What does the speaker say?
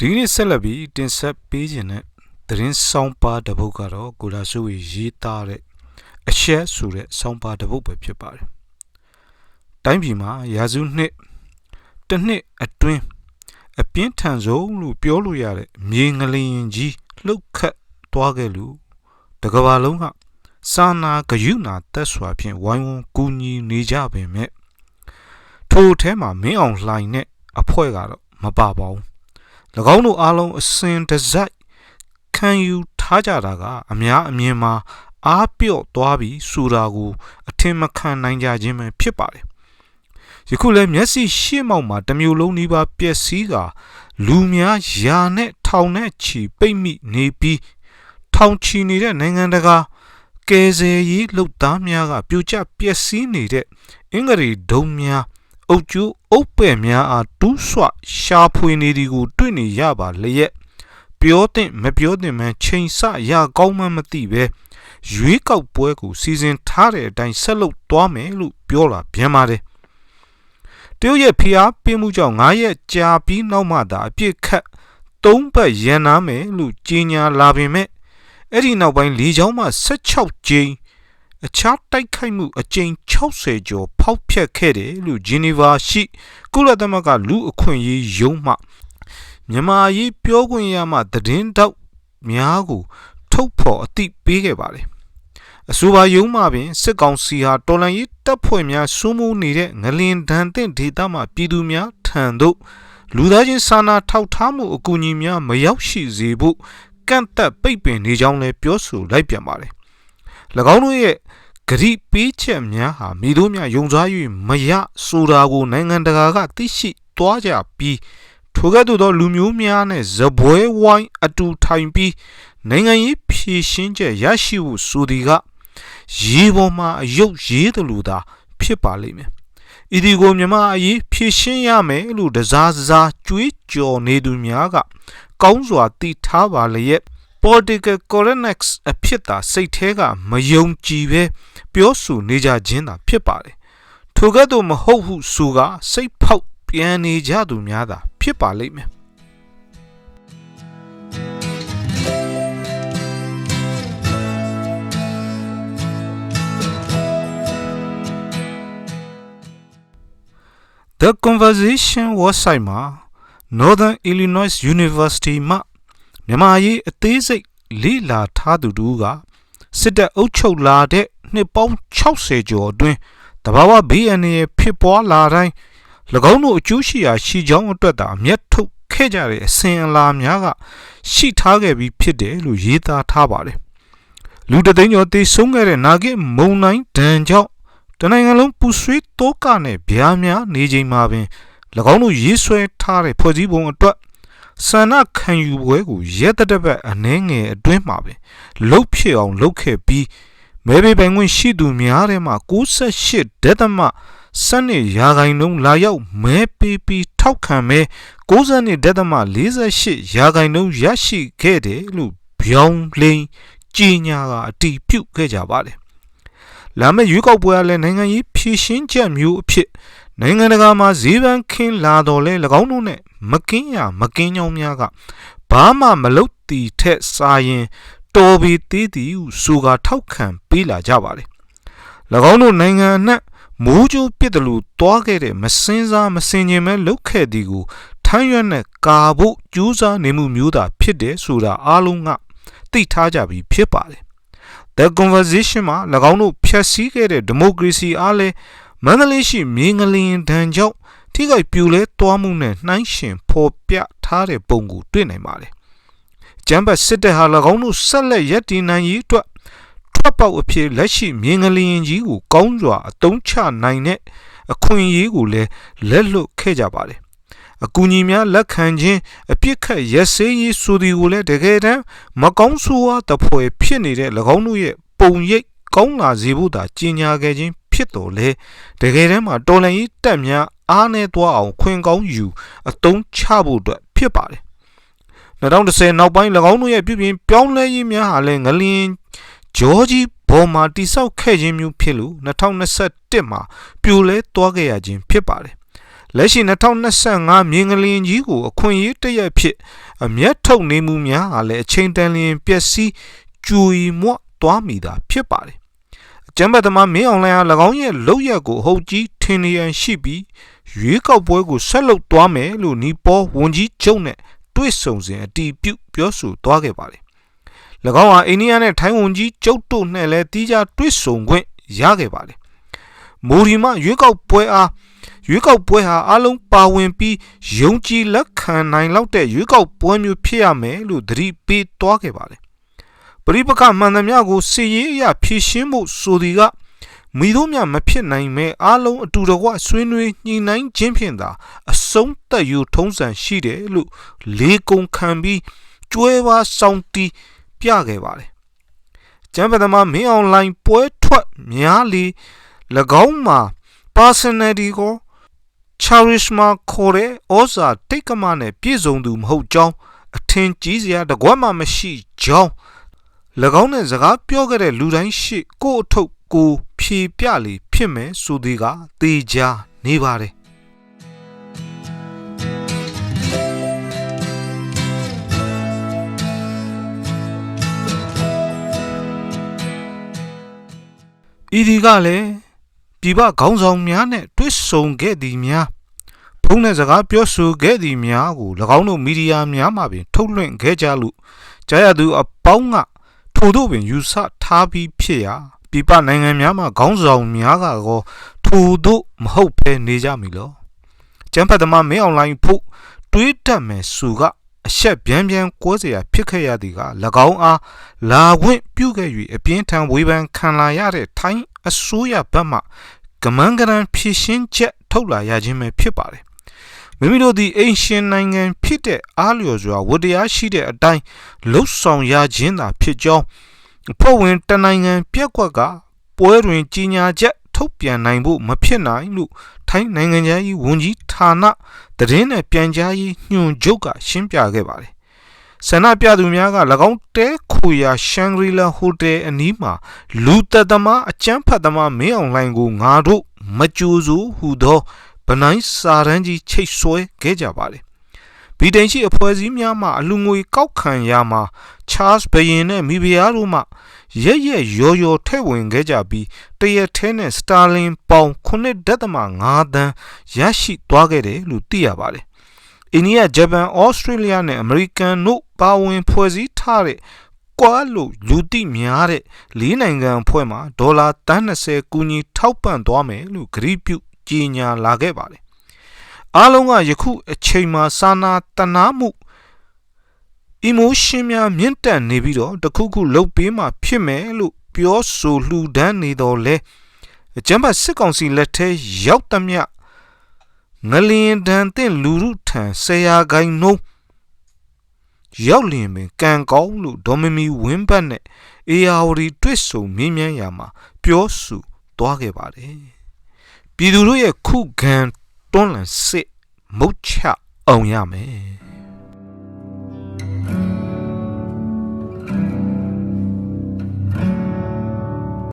ဒီနေ့ဆက်လက်ပြီးတင်ဆက်ပေးခြင်းတဲ့သတင်းဆောင်ပါတစ်ပုဒ်ကတော့ကိုလာစုဝေရေးသားတဲ့အရှက်ဆိုတဲ့ဆောင်ပါတစ်ပုဒ်ပဲဖြစ်ပါတယ်။တိုင်းပြည်မှာရာစုနှစ်တစ်နှစ်အတွင်းအပြင်းထန်ဆုံးလို့ပြောလို့ရတဲ့မြေငလျင်ကြီးလှုပ်ခတ်သွားခဲ့လို့တကဘာလုံးကစာနာဂယုနာတက်စွာဖြင့်ဝိုင်းဝန်းကူညီနေကြပေမဲ့ထိုထဲမှာမင်းအောင်လှိုင်နဲ့အဖွဲ့ကတော့မပါပါဘူး၎ င်းတို့အားလုံးအစဉ်တစိုက်ခံယူထားကြတာကအများအမြင်မှာအားပြော့သွားပြီဆိုတာကိုအထင်မခံနိုင်ကြခြင်းပဲဖြစ်ပါတယ်ယခုလည်းမျက်စိရှေ့မောက်မှာတမျိုးလုံးနှီးပါပျက်စီးကလူများယာနဲ့ထောင်နဲ့ချီပိတ်မိနေပြီးထောင်ချီနေတဲ့နိုင်ငံတကာကယ်ဆယ်ရေးလှုပ်သားများကပြိုကျပျက်စီးနေတဲ့အင်္ဂရီဒုံများ အုတ်ကျိုးအုတ်ပဲ့များအားတူးဆွရှာဖွေနေသည်ကိုတွေ့နေရပါလျက်ပြောတဲ့မပြောတဲ့မှချိန်ဆရကောင်းမှမသိပဲရွေးကောက်ပွဲကိုစီစဉ်ထားတဲ့အတိုင်းဆက်လုပ်သွားမယ်လို့ပြောလာပြန်ပါတယ်တရုတ်ရဲ့ဖိအားပေးမှုကြောင့်9ရက်ကြာပြီးနောက်မှသာအပြစ်ခတ်၃ပတ်ရန်နာမယ်လို့ကြေညာလာပေမဲ့အဲ့ဒီနောက်ပိုင်းလေချောင်းမှ16ကြိမ် အခြားတိုက်ခိုက်မှုအကြိမ်60ကျော်ဖောက်ဖျက်ခဲ့တယ်လို့ဂျီနီဗာရှိကုလသမဂ္ဂလူအခွင့်အရေးရုံးမှမြန်မာရေးပြောခွင့်ရမှသတင်းတောက်များကို ထုတ်ဖော်အသိပေးခဲ့ပါတယ်အဆိုပါရုံးမှပင်စစ်ကောင်စီဟာတော်လန်ရေးတပ်ဖွဲ့များစိုးမိုးနေတဲ့ငလင်ဒဏ်သင့်ဒေသမှပြည်သူများထံသို့လူသားချင်းစာနာထောက်ထားမှုအကူအညီများမရောက်ရှိစေဖို့ကန့်သက်ပိတ်ပင်နေကြောင်းလည်းပြောဆိုလိုက်ပြန်ပါတယ်၎ င်းတို့ရဲ့ဂရိပေးချက်များဟာမိတို့များယုံစား၍မရဆိုတာကိုနိုင်ငံတကာကသိရှိသွားကြပြီးထိုကဲ့သို့သောလူမျိုးများနဲ့ဇပွဲဝိုင်းအတူထိုင်ပြီးနိုင်ငံရေးဖြည့်ရှင်းချက်ရရှိဖို့ဆိုသည်ကရေပေါ်မှာအယုတ်ရေးတယ်လို့သာဖြစ်ပါလိမ့်မယ်။ဤဒီကိုမြမအရေးဖြည့်ရှင်းရမယ်လို့တစားစားကြွေးကြော်နေသူများကကောင်းစွာသိထားပါလျက် political correctness အဖြစ်သာစိတ်ထဲကမယုံကြည်ပဲပြောဆိုနေကြခြင်းသာဖြစ်ပါတယ်။ထိုကဲ့သို့မဟုတ်ဟုဆိုကစိတ်ဖောက်ပြန်နေကြသူများသာဖြစ်ပါလိမ့်မယ်။ The conversation website မှာ Northern Illinois University မှ မြန်မာရေးအသေးစိတ်လေ့လာထားသူတို့ကစစ်တပ်အုပ်ချုပ်လာတဲ့နှစ်ပေါင်း60ကျော်အတွင်းတဘာဝဘေးအန္တရာယ်ဖြစ်ပွားလာတိုင်း၎င်းတို့အကျိုးရှိရာရှိကြောင်းအတွက်သာအမျက်ထုတ်ခဲ့ကြတဲ့အစဉ်အလာများကရှိထားခဲ့ပြီးဖြစ်တယ်လို့ရေးသားထားပါတယ်လူတသိန်းကျော်သေဆုံးခဲ့တဲ့နာဂစ်မုံနိုင်ဒဏ်ကြောင့်တနိုင်ငံလုံးပူဆွေးတောကနဲ့ဗျာများနေချိန်မှာပင်၎င်းတို့ရေးဆွဲထားတဲ့ဖွဲ့စည်းပုံအတွက် ဆန္ဒခံယူပွဲကိုရဲတတပတ်အနှဲငယ်အတွင်းမှာပဲလှုပ်ဖြစ်အောင်လှုပ်ခဲ့ပြီးမဲဘေပိုင်ခွင့်ရှိသူများထဲမှာ68ဒသမစနစ်ရာခိုင်နှုန်းလာရောက်မဲပေးပြီးထောက်ခံမဲ62ဒသမ48ရာခိုင်နှုန်းရရှိခဲ့တယ်လို့ဗျောင်းလိန်ကြီးညာကအတီးပြုတ်ခဲ့ကြပါတယ်လာမယ့်ရွေးကောက်ပွဲကလည်းနိုင်ငံရေးဖြည့်ရှင်းချက်မျိုးအဖြစ် နိုင်ငံတကာမှာဈေးပန်းခင်းလာတော်လဲ၎င်းတို့နဲ့မကင်းရမကင်းကြောင်းများကဘာမှမလုပ်တီထက်စာရင်တော်ပြီသေးသည်ဟုဆိုကာထောက်ခံပေးလာကြပါလေ၎င်းတို့နိုင်ငံအနှံ့မိုးကြိုးပစ်တယ်လို့တွားခဲ့တဲ့မစင်းစားမစင်ကျင်ပဲလှုပ်ခဲ့သည်ကိုထမ်းရွက်နဲ့ကာဖို့ကြိုးစားနေမှုမျိုးသာဖြစ်တယ်ဆိုတာအားလုံးကသိထားကြပြီးဖြစ်ပါတယ် The conversation မှာ၎င်းတို့ဖျက်ဆီးခဲ့တဲ့ democracy အားလည်း မန္တလေးရှိမြေငလျင်ဒဏ်ကြောင့်ထိခိုက်ပြိုလဲသွားမှုနဲ့နှိုင်းရှင်ဖော်ပြထားတဲ့ပုံကိုတွေ့နိုင်ပါတယ်။ကျမ်းပတ်စစ်တပ်ဟာ၎င်းတို့ဆက်လက်ရည်တည်နိုင်ရေးအတွက်ထွက်ပေါက်အဖြစ်လက်ရှိမြေငလျင်ကြီးကိုကောင်းစွာအသုံးချနိုင်တဲ့အခွင့်အရေးကိုလည်းလက်လွတ်ခဲ့ကြပါတယ်။အကူအညီများလက်ခံခြင်းအပြစ်ခတ်ရက်စဲရေးဆိုသည်ကိုလည်းတကယ်တမ်းမကောင်းဆိုးဝါးတပွဲဖြစ်နေတဲ့၎င်းတို့ရဲ့ပုံရိပ်ကောင်းလာစေဖို့သာကြီးညာခဲ့ခြင်း ဖြစ်တော်လဲတကယ်တမ်းမှာတော်လန်ရေးတက်များအားနေသွားအောင်ခွင်ကောင်းယူအတုံးချဖို့အတွက်ဖြစ်ပါတယ်2010နောက်ပိုင်း၎င်းတို့ရဲ့ပြုပြင်ပြောင်းလဲရေးများဟာလည်းငလျင်ဂျော်ဂျီဘော်မာတိဆောက်ခဲ့ခြင်းမျိုးဖြစ်လို့2021မှာပြိုလဲသွားခဲ့ရခြင်းဖြစ်ပါတယ်လက်ရှိ2025မြင်းကလင်းကြီးကိုအခွင့်အရေးတရက်ဖြစ်အမျက်ထုတ်နေမှုများဟာလည်းအချိန်တန်လျင်ပျက်စီးကျူရီမွတ်သွားမိတာဖြစ်ပါတယ်အ ကျမ်းဘတ်သမားမင်းအောင်လှိုင်ဟာ၎င်းရဲ့လောက်ရက်ကိုအဟုတ်ကြီးထင်နေရန်ရှိပြီးရွေးကောက်ပွဲကိုဆက်လုပ်သွားမယ်လို့နီပေါ်ဝန်ကြီးချုပ်နဲ့တွေ့ဆုံစဉ်အတီးပြုတ်ပြောဆိုသွားခဲ့ပါတယ်၎င်းဟာအိန္ဒိယနဲ့ထိုင်းဝန်ကြီးကျုပ်တို့နဲ့လည်းတီးခြားတွေ့ဆုံခွင့်ရခဲ့ပါတယ်မိုဒီမရွေးကောက်ပွဲအားရွေးကောက်ပွဲဟာအလုံးပါဝင်ပြီးယုံကြည်လက်ခံနိုင်လောက်တဲ့ရွေးကောက်ပွဲမျိုးဖြစ်ရမယ်လို့သတိပေးသွားခဲ့ပါတယ် ပရိပခမှန်သမျှကိုစီရေးအရာဖြည့်ရှင်းဖို့ဆိုဒီကမိတို့မြမဖြစ်နိုင်မဲ့အလုံးအတူတကွဆွေးနွေးညှိနှိုင်းခြင်းဖြင့်သာအဆုံးသက်ယူထုံးစံရှိတယ်လို့လေးကုံခံပြီးကျွဲပါဆောင်တီးပြခဲ့ပါတယ်။ကျမ်းပဒမမင်းအွန်လိုင်းပွဲထွက်များလီ၎င်းမှာ personality ကို charisma ခေါ်တဲ့ဩဇာတိတ်ကမနဲ့ပြည့်စုံသူမဟုတ်ကြောင်းအထင်ကြီးစရာတကွက်မှမရှိကြောင်း၎ င်းနဲ့စကားပြောခဲ့တဲ့လူတိုင်းရှိကို့အထုပ်ကိုဖြေပြလေဖြစ်မယ်ဆိုသည်ကသေချာနေပါတယ်ဤဒီကလည်းပြည်ပခေါင်းဆောင်များနဲ့တွေ့ဆုံခဲ့သည်များဖုန်းနဲ့စကားပြောဆိုခဲ့သည်များကို၎င်းတို့မီဒီယာများမှပင် ထုတ်လွှင့်ခဲ့ကြလို့ကြားရသူအပေါင်းက ထို့သို့ပင်ယူဆထားပြီးဖြစ်ရာပြည်ပနိုင်ငံများမှခေါင်းဆောင်များကတော့ထို့သို့မဟုတ်ဘဲနေကြမီလောကျန်းဖတ်သမားမင်းအွန်လိုင်းဖို့တွေးတတ်မယ်ဆိုကအဆက်ဗျမ်းဗျမ်းကွဲเสียဖြစ်ခဲ့ရသည်က၎င်းအားလာခွင့်ပြုခဲ့၍အပြင်းထန်ဝေဖန်ခံလာရတဲ့ထိုင်းအစိုးရဘက်မှကမန်းကရန်ဖြည့်ရှင်းချက်ထုတ်လာရခြင်းပဲဖြစ်ပါတယ် မိမိတို့သည်အိမ်ရှင်နိုင်ငံဖြစ်တဲ့အားလျော်စွာဝတရားရှိတဲ့အတိုင်းလှုပ်ဆောင်ရခြင်းသာဖြစ်ကြောင်းဖွဲ့ဝင်တနိုင်ငံပြက်ကွက်ကပွဲတွင်ကြီးညာချက်ထုတ်ပြန်နိုင်ဖို့မဖြစ်နိုင်လို့ထိုင်းနိုင်ငံသားကြီးဝန်ကြီးဌာနတည်င်းနဲ့ပြန်ကြားရေးညွှန်ချုပ်ကရှင်းပြခဲ့ပါတယ်ဆန္ဒပြသူများက၎င်းတဲခွေရာရှန်ဂရီလာဟိုတယ်အနီးမှာလူသက်သမားအကျန်းဖတ်သမားမင်းအောင်လှိုင်ကိုငါတို့မကြိုးစိုးဟူသော ဗနိုင်းစာရန်ကြီးချိတ်ဆွဲခဲ့ကြပါတယ်ဗြိတိန်ရှိအဖွဲ့အစည်းများမှအလူငွေကောက်ခံရမှာချားစ်ဘရင်နဲ့မိဖုရားတို့မှရရက်ရော်ရော်ထဲ့ဝင်ခဲ့ကြပြီးတရက်ထဲနဲ့စတာလင်ပေါင်9.5တန်းရရှိသွားခဲ့တယ်လို့သိရပါတယ်။အိန္ဒိယ၊ဂျပန်၊ဩစတြေးလျနဲ့အမေရိကန်တို့ပါဝင်ဖွဲ့စည်းထားတဲ့ကွာလို့လူသိများတဲ့လေးနိုင်ငံအဖွဲ့မှာဒေါ်လာတန်း20ကူညီထောက်ပံ့သွားမယ်လို့ကြေပြု ကြေညာလာခဲ့ပါတယ်။အားလုံးကယခုအချိန်မှာစာနာတနာမှု emotion များမြင့်တက်နေပြီးတော့တခုခုလှုပ်ပေးမှဖြစ်မယ်လို့ပြောဆိုလှူဒန်းနေတော့လဲအကျမ်းပါစစ်ကောင်စီလက်ထဲရောက်သမျှငလျင်တန်တဲ့လူရုထံဆရာဂိုင်းနှုံးရောက်လျင်ပင်ကံကောင်းလို့ဒေါ်မမီဝင်းဘတ်နဲ့အေယာဝတီတွေ့ဆုံမြင်းမြန်းရာမှာပြောဆိုသွားခဲ့ပါတယ် ပြည်သူတို့ရဲ့ခုခံတွန်းလှန်စစ်မုတ်ချအောင်ရမယ်